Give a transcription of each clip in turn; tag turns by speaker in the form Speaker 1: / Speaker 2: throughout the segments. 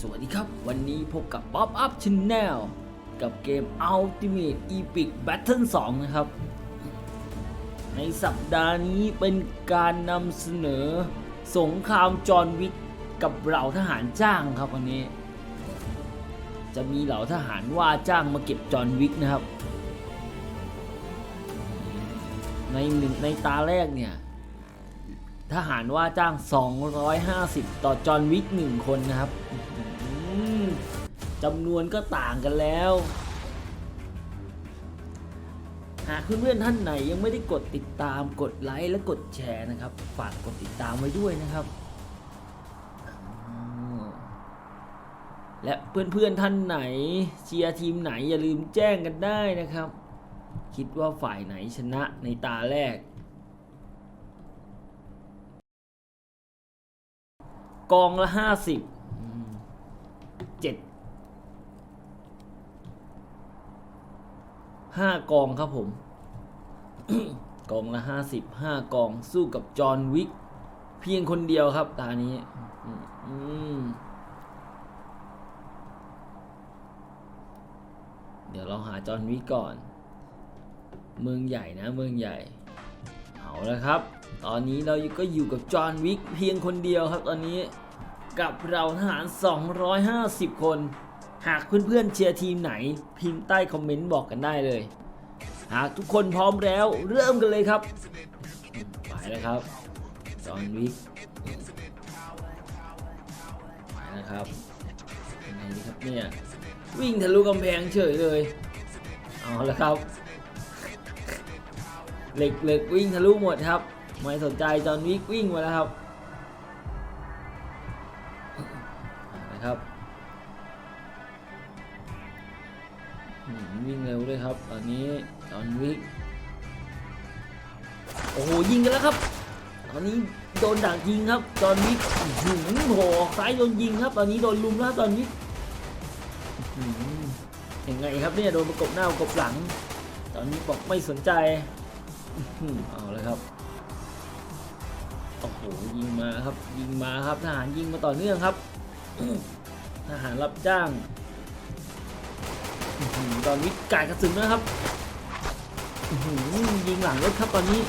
Speaker 1: สวัสดีครับ วันนี้พบกับ Pop Up Channel กับเกม Ultimate Epic Battle 2 นะครับ ในสัปดาห์นี้เป็นการนำเสนอ สงครามจอห์นวิกกับเหล่าทหารจ้างครับวันนี้ จะมีเหล่าทหารว่าจ้างมาเก็บจอห์นวิกนะครับ ในหนึ่งในตาแรกเนี่ยทหารว่าจ้าง 250 ต่อจอห์นวิกหนึ่งคนนะครับ จำนวนก็ต่างกันแล้ว หากเพื่อนๆท่านไหนยังไม่ได้กดติดตามกดไลค์และกดแชร์นะครับ ฝากกดติดตามไว้ด้วยนะครับ และเพื่อนๆท่านไหนเชียร์ทีมไหนอย่าลืมแจ้งกันได้นะครับ คิดว่าฝ่ายไหนชนะในตาแรกกองละห้าสิบเจ็ด ห้ากองครับผม กองละห้าสิบห้ากองสู้กับจอห์นวิกเพียงคนเดียวครับตานี้อืมเดี๋ยวเราหาจอห์นวิกก่อน เมืองใหญ่นะเมืองใหญ่ เอาละครับ ตอนนี้เราก็อยู่กับจอห์นวิกเพียงคนเดียวครับตอนนี้ กับเราทหาร 250 คน หากเพื่อนๆเชียร์ทีมไหน พิมพ์ใต้คอมเมนต์บอกกันได้เลย หากทุกคนพร้อมแล้วเริ่มกันเลยครับไปแล้วครับจอห์นวิกไปนะครับยังไงดีครับเนี่ยวิ่งทะลุกำแพงเฉยเลยเอาละครับ เหล็กเหล็กวิ่งทะลุหมดครับ ไม่สนใจจอห์นวิกวิ่งมาแล้วครับ ครับ ตอนนี้จอห์นวิกโอ้โหยิงกันแล้วครับ ตอนนี้โดนดักยิงครับจอห์นวิกหืมโหซ้ายโดนยิงครับ ตอนนี้โดนลุมแล้วจอห์นวิกอื้อหือยังไงครับเนี่ยโดนประกบหน้าประกบหลัง ตอนนี้บอกไม่สนใจเอาเลยครับโอ้โหยิงมาครับ ยิงมาครับทหารยิงมาต่อเนื่องครับทหารรับจ้าง อื้อหือตอนนี้กายกระสุนนะครับยิงหลังรถครับตอนนี้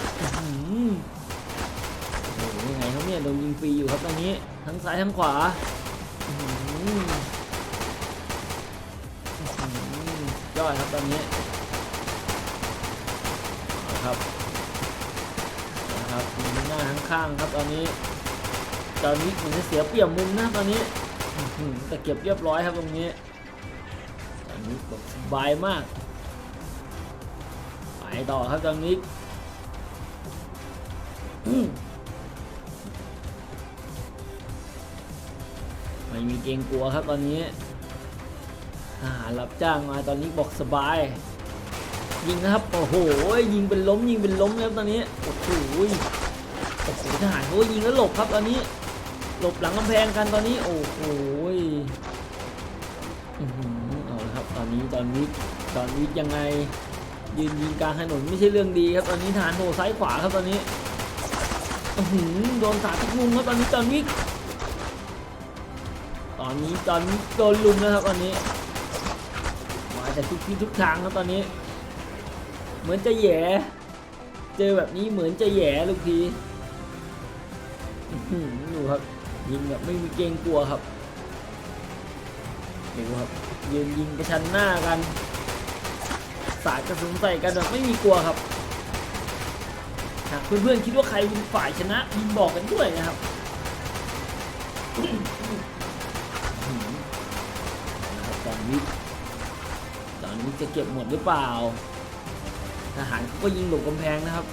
Speaker 1: โอ้โหยังไงครับเนี่ยโดนยิงฟรีอยู่ครับตอนนี้ ทั้งซ้ายทั้งขวาอื้อยอดครับตอนนี้นะครับนะครับมีหน้าทั้งข้างครับตอนนี้ ตอนนี้เหมือนจะเสียเปรียบมุมนะตอนนี้แต่เก็บเรียบร้อยครับตรงนี้ แบบสบายมาก ไปต่อครับตอนนี้ไม่มีเกรงกลัวครับตอนนี้ทหารรับจ้างมาตอนนี้บอกสบาย ยิงนะครับ โอ้โห ยิงเป็นล้มยิงเป็นล้มครับตอนนี้ โอ้โหโอ้โหทหารเขายิงแล้วหลบครับตอนนี้ หลบหลังกำแพงกันตอนนี้ โอ้โห นนี้ตอนวิกตอนวิกยังไง ยืนยิงกลางถนนไม่ใช่เรื่องดีครับตอนนี้ทหารโผซ้ายขวาครับตอนนี้อื้อหือโดนสาดทุกมุมครับตอนนี้ตอนวิกตอนนี้ตอนนี้โดนลุมนะครับตอนนี้มาจากทุกที่ทุกทางครับตอนนี้ เหมือนจะแย่เจอแบบนี้เหมือนจะแย่ลูกทีดูครับยิงแบบไม่มีเกรงกลัวครับ ดูครับยืนยิงกระชันหน้ากัน สาดกระสุนใส่กันแบบไม่มีกลัวครับหากเพื่อนๆคิดว่าใครเป็นฝ่ายชนะพิมพ์บอกกันด้วยนะครับอื้อหือนะครับตอนนี้ตอนนี้จะเก็บหมดหรือเปล่า ทหารเขาก็ยิงหลบกำแพงนะครับ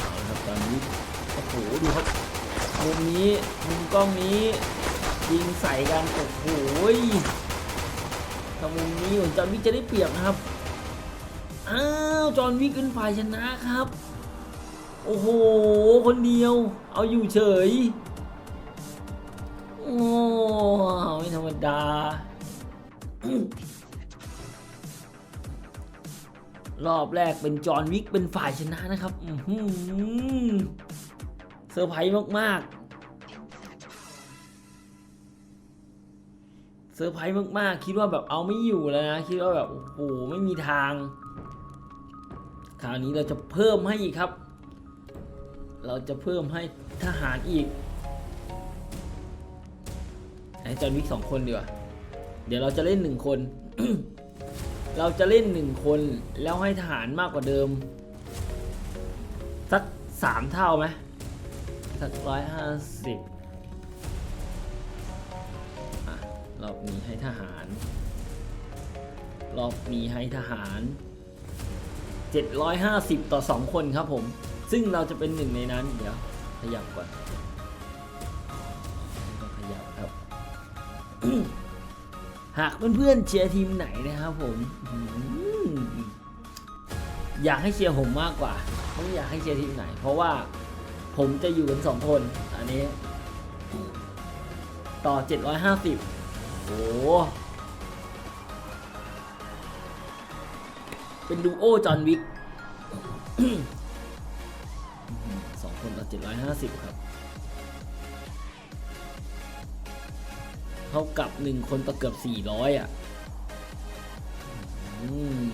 Speaker 1: เอาละครับตอนนี้โอ้โหดูครับมุมนี้มุมกล้องนี้ ยิงใส่กันโอ้โหถ้ามุมนี้เหมือนจอห์นวิกจะได้เปรียบนะครับ อ้าว จอห์นวิกเป็นฝ่ายชนะครับ โอ้โห คนเดียว เอาอยู่เฉย โอ้ไม่ธรรมดารอบแรกเป็นจอห์นวิกเป็นฝ่ายชนะนะครับอื้อหือเซอร์ไพรส์มาก เซอร์ไพรส์มากๆ คิดว่าแบบเอาไม่อยู่แล้วนะ คิดว่าแบบโอ้โหไม่มีทาง คราวนี้เราจะเพิ่มให้อีกครับ เราจะเพิ่มให้ทหารอีกให้จอนวิกสองคนดีกว่าเดี๋ยวเราจะเล่นหนึ่งคน เราจะเล่นหนึ่งคนแล้วให้ทหารมากกว่าเดิม สักสามเท่าไหมสักร้อยห้าสิบ รอบนี้ให้ทหาร รอบนี้ให้ทหาร 750 ต่อ 2 คนครับผม ซึ่งเราจะเป็นหนึ่งในนั้น เดี๋ยว ขยับก่อนขยับครับ หากเพื่อนๆเชียร์ทีมไหนนะครับผมอืมอยากให้เชียร์ผมมากกว่าไม่อยากให้เชียร์ทีมไหน เพราะว่าผมจะอยู่กันสองคน อันนี้ ต่อ 750 โอ้โหเป็นดูโอจอห์นวิกสองคนต่อ750ครับ เท่ากับหนึ่งคนต่อเกือบสี่ร้อยอะ อืม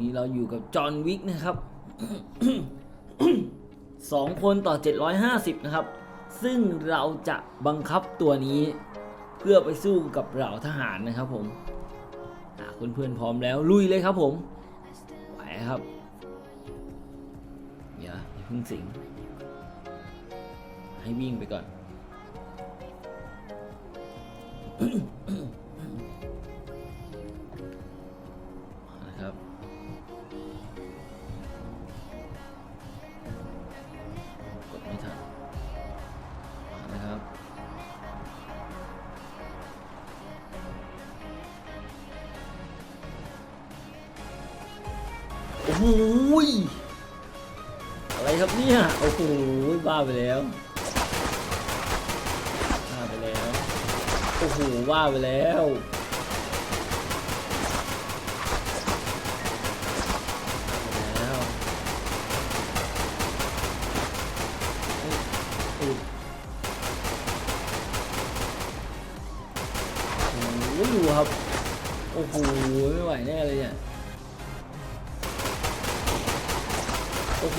Speaker 1: นี้เราอยู่กับจอห์นวิกนะครับสองคนต่อ 750 นะครับ ซึ่งเราจะบังคับตัวนี้เพื่อไปสู้กับเหล่าทหารนะครับผมคุณเพื่อนพร้อมแล้วลุยเลยครับผมไหวครับอย่าอย่าพิ่งสิง ให้วิ่งไปก่อน อ้โหบ้าไปแล้วแล้วอุ๊ยโอ้โหดูครับ โอ้โห ไม่ไหวแน่เลยเนี่ย โอ้โห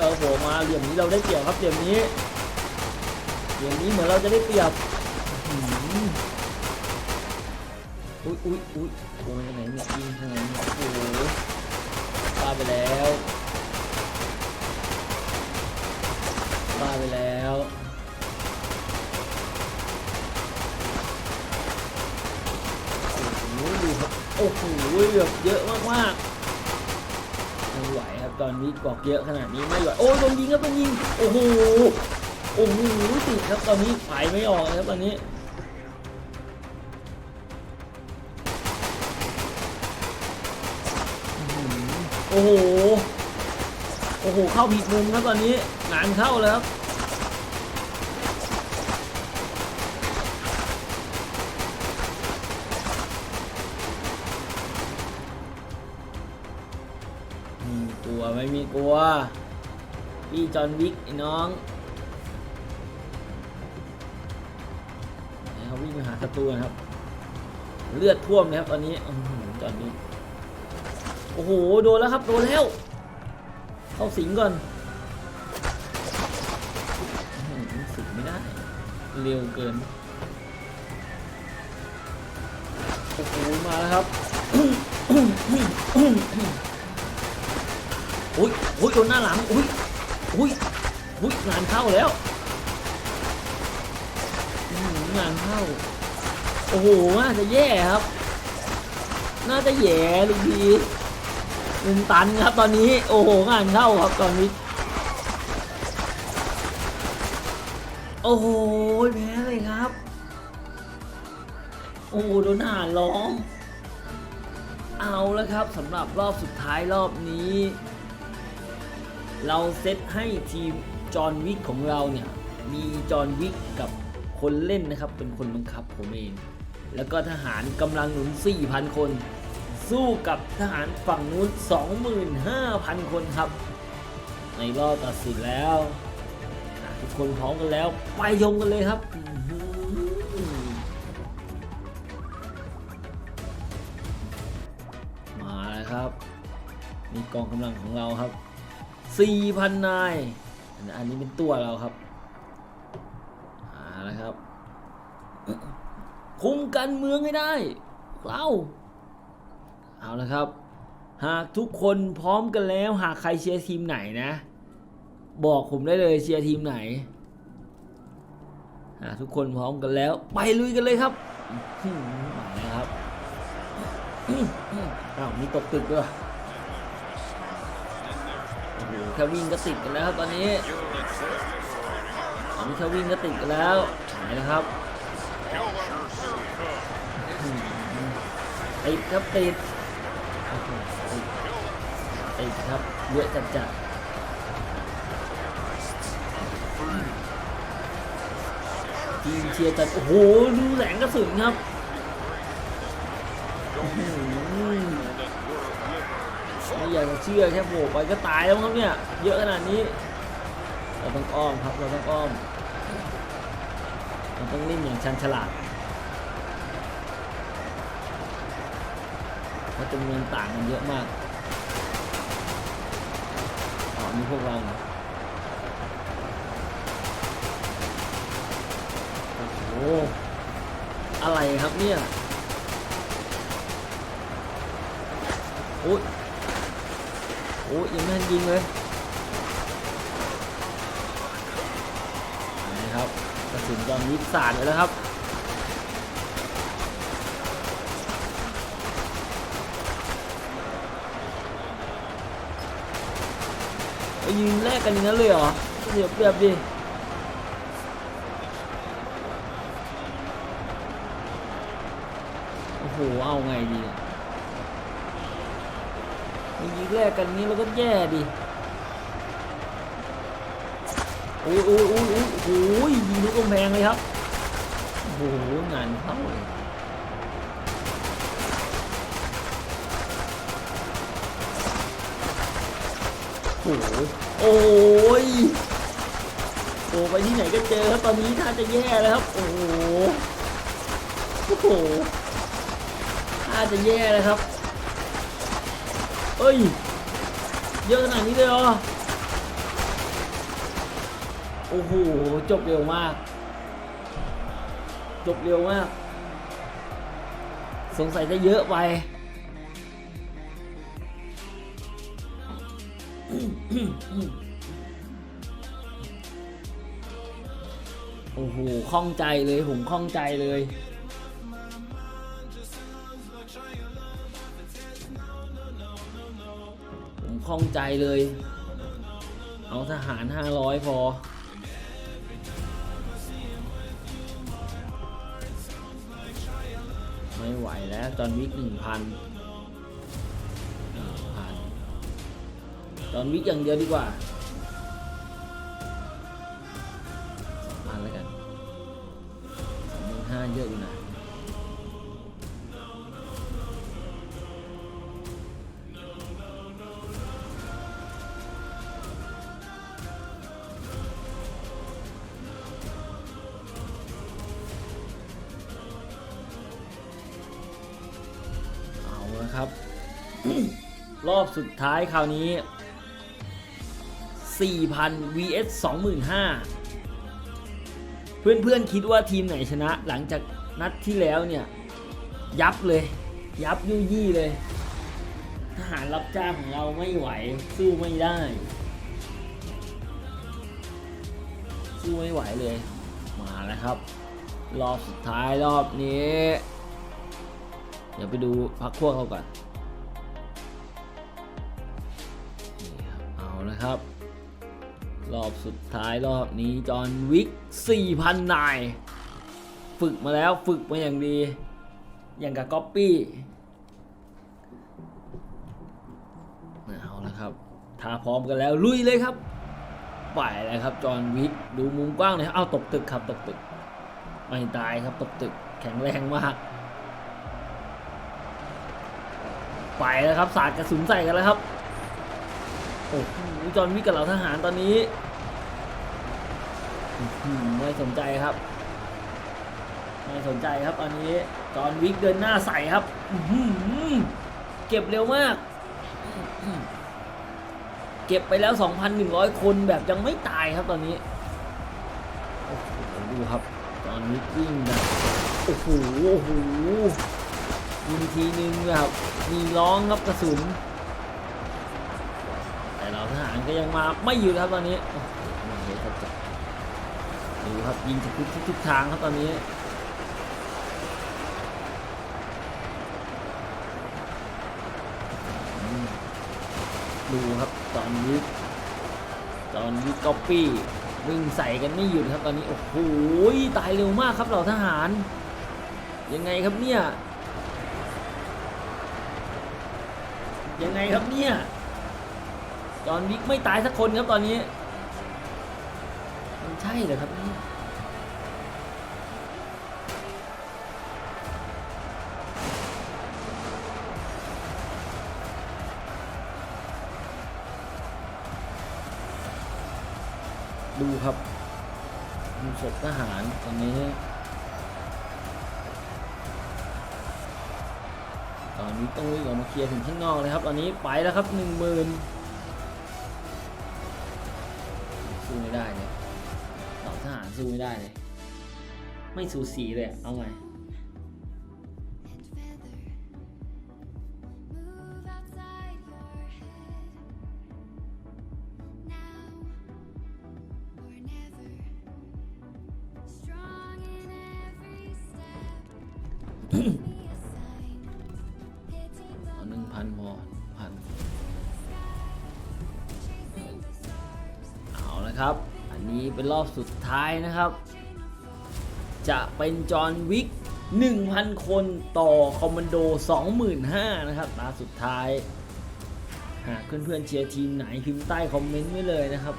Speaker 1: เอาหัวมาเหลี่ยมนี้เราได้เปรียบครับเหลี่ยมนี้เหลี่ยมนี้เหมือนเราจะได้เปรียบ อุ้ยอุ้ยอุ้ยโอ้ยทางไหนเนี่ยยิงทางไหนเนี่ยโอ้โหบ้าไปแล้วบ้าไปแล้วโอ้โหดูครับโอ้โหแบบเยอะมากๆไม่ไหวครับตอนนี้กอกเยอะขนาดนี้ไม่ไหวโอ้ยโดนยิงครับโดนยิงโอ้โหโอ้โหติดครับตอนนี้ไฟไม่ออกครับตอนนี้ โอ้โห โอ้โห เข้าผิดมุมครับตอนนี้งานเข้าแล้วครับไม่กลัวไม่มีกลัว พี่จอห์นวิกไอ้น้องเขาวิ่งไปหาศัตรูนะครับ เลือดท่วมเลยครับตอนนี้อื้อหือจอห์นวิก อ้โหโดนแล้วครับโดนแล้วเข้าสิงก่อนสิงไม่ได้ เร็วเกินโอ้โหมาแล้วครับอุ้ยอุ้ยโดนหน้าหลังอุ้ยอุ้ยอุ้ยงานเข้าแล้วงานเข้าโอ้โหน่าจะแย่ครับ น่าจะแย่ลูกพี หนึ่งตันครับตอนนี้โอ้โหงานเข้าครับตอนนี้โอ้โหแพ้เลยครับ โอ้โหโดนหาล้อมเอาแล้วครับสำหรับรอบสุดท้ายรอบนี้ เราเซตให้ทีมจอห์นวิกของเราเนี่ย มีจอห์นวิกกับคนเล่นนะครับ เป็นคนบังคับผมเอง แล้วก็ทหารกำลังหนุน4,000 คน สู้กับทหารฝั่งนู้น 25,000 คนครับ ในรอบตัดสินแล้วทุกคนพร้อมกันแล้ว ไปชมกันเลยครับมาแล้วครับมีกองกำลังของเราครับ 4,000 นาย อันนี้เป็นตัวเราครับเอาละครับ คุมกันเมืองให้ได้ เรา เอาละครับ หากทุกคนพร้อมกันแล้วหากใครเชียร์ทีมไหนนะ บอกผมได้เลยเชียร์ทีมไหนหากทุกคนพร้อมกันแล้ว ไปลุยกันเลยครับมาแล้วครับอื้าวมีตกตึกด้วยโอ้โหแค่วิ่งก็ติดกันแล้วครับตอนนี้ตอนนี้แค่วิ่งก็ติดกันแล้วไหนนะครับติดครับติด ครับเยอะจัดจัดทีมเชียร์จัดโอ้โหดูแหลงกระสุนครับไม่อยากจะเชื่อแค่โผล่ไปก็ตายแล้วครับเนี่ยเยอะขนาดนี้เราต้องอ้อมครับเราต้องอ้อมเราต้องเล่นอย่างชันฉลาดเพราะจำนวนต่างกันเยอะมาก มีพวกเราโอ้โหอะไรครับเนี่ยโอ้ยโอ้ยยังไม่ทันยิงเลยนะครับกระสุนตอนนี้สาดไปแล้วครับ ยิงแลกกันอย่างนั้นเลยเหรอเดี๋ยวเปรียบดิโอ้โหเอาไงดีเนี่ยยิงแลกกันนี้เราก็แย่ดิโอ้ยโอ้ยโอ้ยโอ้ยโอ้ยยิงลูกกำแพงเลยครับโอ้โหงานเข้าเลยโอ้โห โอ้ยโอ้ไปที่ไหนก็เจอครับตอนนี้ท่าจะแย่แล้วครับ โอ้โหโอ้โหท่าจะแย่แล้วครับเอ้ย เยอะขนาดนี้เลยเหรอ โอ้โห จบเร็วมาก จบเร็วมาก สงสัยจะเยอะไป โอ้โหคล่องใจเลยผมคล่องใจเลย ผมคล่องใจเลย เอาทหาร500พอไม่ไหวแล้ว จอนวิกหนึ่งพัน จอนวิกอย่างเดียวดีกว่าสองพันแล้วกันสองหมื่นห้าเยอะอยู่นะเอาละครับ รอบสุดท้ายคราวนี้ 4,000 vs 25,000 เพื่อนๆ คิดว่าทีมไหนชนะหลังจากนัดที่แล้วเนี่ย ยับเลย ยับยุยี่เลย ทหารรับจ้างของเราไม่ไหว สู้ไม่ได้ สู้ไม่ไหวเลย มาแล้วครับ รอบสุดท้ายรอบนี้ เดี๋ยวไปดูพักพวกเขาก่อน เอาละครับ รอบสุดท้ายรอบนี้จอห์นวิก4,000 นาย ฝึกมาแล้วฝึกมาอย่างดี อย่างกับก๊อปปี้เอาละครับ ถ้าพร้อมกันแล้วลุยเลยครับ ไปเลยครับจอห์นวิกดูมุมกว้างหน่อยเอาตกตึกครับตกตึก ไม่ตายครับตกตึกแข็งแรงมากไปแล้วครับสาดกระสุนใส่กันแล้วครับ โอ้โหจอห์นวิกกับเหล่าทหารตอนนี้อื้อหือไม่สนใจครับ ไม่สนใจครับตอนนี้จอห์นวิกเดินหน้าใส่ครับอื้อหือเก็บเร็วมาก เก็บไปแล้ว 2,100 คนแบบยังไม่ตายครับตอนนี้โอ้โหดูครับจอห์นวิกวิ่งแบบโอ้โหโอ้โหยิงทีนึงแบบมีร้องครับกระสุนแต่ เราทหารก็ยังมาไม่หยุดครับตอนนี้โอ้โหมาเลยครับดูครับยิงจากทุกทุกทางครับตอนนี้ดูครับตอนนี้ตอนนี้ก๊อปปี้วิ่งใส่กันไม่หยุดครับตอนนี้โอ้โหตายเร็วมากครับเหล่าทหาร ยังไงครับเนี่ยยังไงครับเนี่ย อนวิกไม่ตายสักคนครับตอนนี้ มันใช่เหรอครับนี่ดูครับดูศพทหารตอนนี้ ตอนนี้ต้องวิ่งออกมาเคลียร์ถึงข้างนอกเลยครับ ตอนนี้ไปแล้วครับหนึ่งหมื่น สู้ไม่ได้เลยเหล่าทหารสู้ไม่ได้เลย ไม่สูสีเลยเอาไง รอบสุดท้ายนะครับ จะเป็นจอห์นวิก 1,000 คนต่อคอมมานโด 25,000นะครับตาสุดท้าย หากเพื่อนๆเชียร์ทีมไหนพิมพ์ใต้คอมเมนต์ไว้เลยนะครับ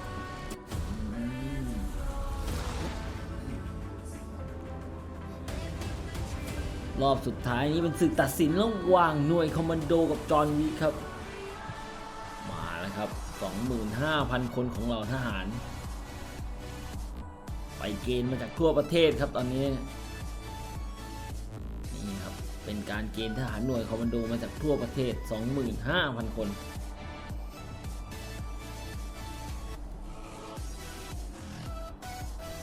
Speaker 1: รอบสุดท้ายนี้เป็นศึกตัดสินระหว่างหน่วยคอมมานโดกับจอห์นวิกครับ มาแล้วครับ 25,000 คนของเราทหาร ไปเกณฑ์มาจากทั่วประเทศครับตอนนี้นี่ครับเป็นการเกณฑ์ทหารหน่วยคอมมานโดมาจากทั่วประเทศ 25,000 คน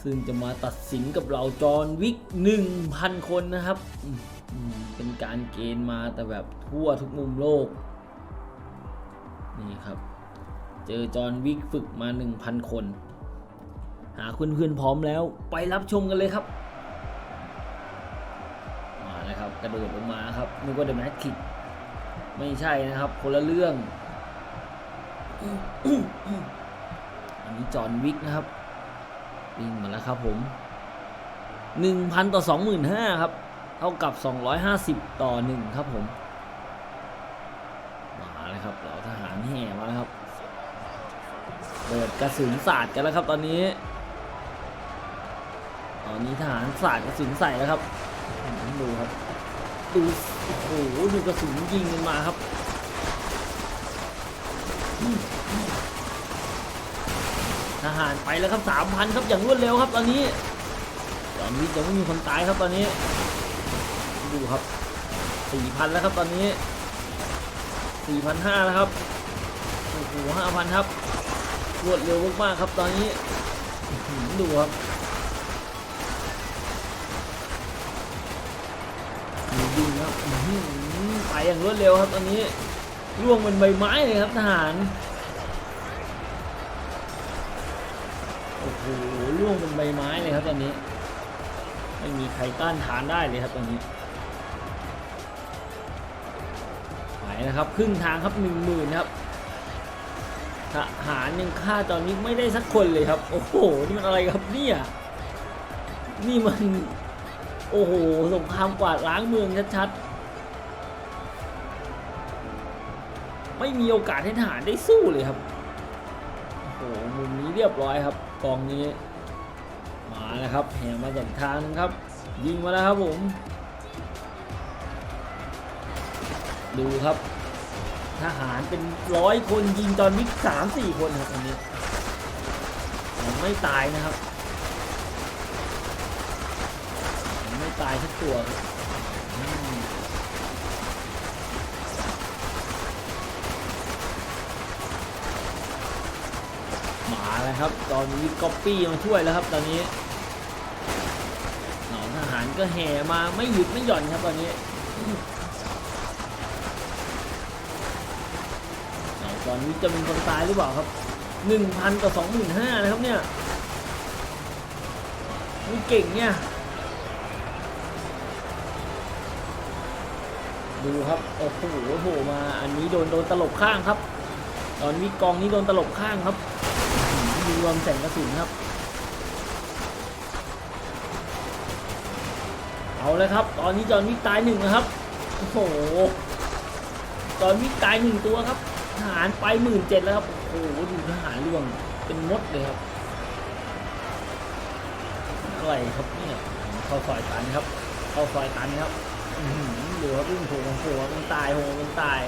Speaker 1: ซึ่งจะมาตัดสินกับเราจอนวิก 1,000 คนนะครับ เป็นการเกณฑ์มาแต่แบบทั่วทุกมุมโลก นี่ครับ เจอจอนวิกฝึกมา 1,000 คน หากเพื่อนๆพร้อมแล้วไปรับชมกันเลยครับ มาเลยครับกระโดดลงมาครับนึกว่าเดอะแมทคิกไม่ใช่นะครับ คนละเรื่อง อันนี้จอห์นวิกนะครับวิ่งมาแล้วครับผม 1,000 ต่อ 25,000 ครับ เท่ากับ 250 ต่อ 1 ครับผม มาเลยครับเราทหารแห่มาแล้วครับ เปิดกระสุนสาดกันแล้วครับตอนนี้ ตอนนี้ทหารสาดกระสุนใส่แล้วครับดูครับดูโอ้โหดูกระสุนยิงกันมาครับทหารไปแล้วครับสามพันครับอย่างรวดเร็วครับ ตอนนี้ตอนนี้ยังไม่มีคนตายครับตอนนี้ ดูครับสี่พันแล้วครับตอนนี้สี่พันห้าแล้วครับโอ้โหห้าพันครับรวดเร็วมากๆครับตอนนี้ดูครับดูยิงครับอื้อหือ ไปอย่างรวดเร็วครับตอนนี้ร่วงเป็นใบไม้เลยครับทหารโอ้โหร่วงเป็นใบไม้เลยครับตอนนี้ ไม่มีใครต้านทานได้เลยครับตอนนี้ไปนะครับครึ่งทางครับหนึ่งหมื่นครับทหารยังฆ่าจอห์นวิกไม่ได้สักคนเลยครับ โอ้โหนี่มันอะไรครับเนี่ยนี่มัน โอ้โหสงครามกวาดล้างเมืองชัดๆ ไม่มีโอกาสให้ทหารได้สู้เลยครับ โอ้โห มุมนี้เรียบร้อยครับ กองนี้ มาแล้วครับ แห่มาจากทางนึงครับ ยิงมาแล้วครับผม ดูครับ ทหารเป็นร้อยคนยิงตอนมิกสามสี่คนครับอันนี้ยังไม่ตายนะครับ ไม่ตายสักตัวครับอืม มาแล้วครับ ตอนนี้ก๊อปปี้มาช่วยแล้วครับ ตอนนี้หล่าทหารก็แห่มาไม่หยุดไม่หย่อนครับตอนนี้ตอนนี้จะมีคนตายหรือเปล่าครับหนึ่งพันต่อสองหมื่นห้านะครับเนี่ยนี่เก่งเนี่ยดูครับโอ้โหโอ้โหมาอันนี้โดนโดนตลบข้างครับ ตอนนี้กองนี้โดนตลบข้างครับ มีรวมแสงกระสุนครับ เอาเลยครับ ตอนนี้จอนวิกตายหนึ่งนะครับ โอ้โห จอนวิกตายหนึ่งตัวครับ ทหารไปหมื่นเจ็ดแล้วครับ โอ้โห ดูทหารร่วง เป็นมดเลยครับ อะไรครับเนี่ยเข้าซอยตันครับ เข้าซอยตันครับอื้อหือดูครับวิ่งโผล่โผล่มันตายโผล่มันตาย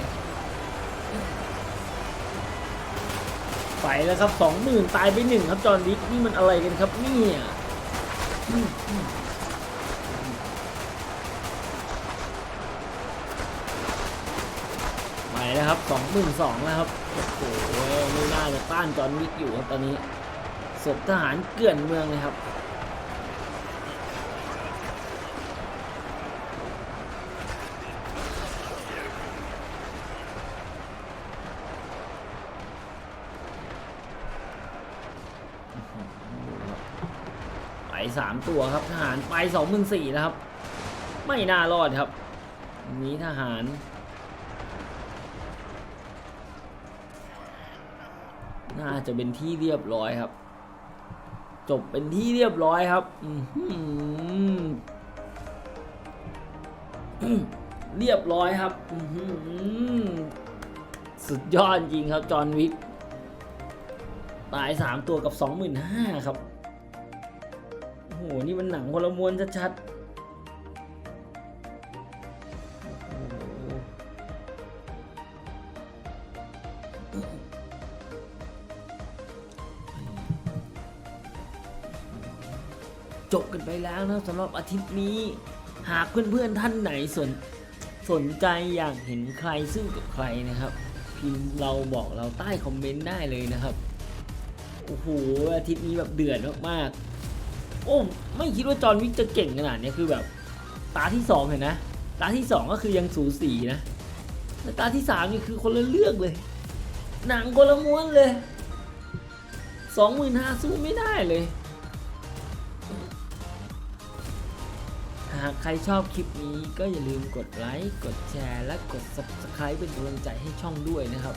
Speaker 1: ไปแล้วครับสองหมื่นตายไปหนึ่งครับจอร์นดิกนี่มันอะไรกันครับเนี่ยไปแล้วครับสองหมื่นสองแล้วครับโอ้โหไม่น่าจะต้านจอร์นดิกอยู่ครับตอนนี้ศพทหารเกลื่อนเมืองเลยครับ สามตัวครับทหารไปสองหมื่นสี่แล้วครับ ไม่น่ารอดครับ นี้ทหารน่าจะเป็นที่เรียบร้อยครับ จบเป็นที่เรียบร้อยครับเรียบร้อยครับสุดยอดจริงครับ จอห์นวิก ตายสามตัวกับสองหมื่นห้าครับ หนี่มันหนังคนละมวนชัดๆจบกันไปแล้วนะสำหรับอาทิตย์นี้ หากเพื่อนๆท่านไหนสนสนใจอยากเห็นใครซึ่งกับใครนะครับ พิมพ์เราบอกเราใต้คอมเมนต์ได้เลยนะครับ โอ้โหอาทิตย์นี้แบบเดือดมากๆ โอ้ไม่คิดว่าจอห์นวิกจะเก่งขนาดนี้คือแบบ ตาที่สองเห็นนะ ตาที่สองก็คือยังสูสีนะแต่ตาที่สามนี่คือคนละเรื่องเลย หนังคนละม้วนเลยสองหมื่นห้าสู้ไม่ได้เลย หากใครชอบคลิปนี้ก็อย่าลืมกดไลค์ กดแชร์ และกด subscribe เป็นกำลังใจให้ช่องด้วยนะครับ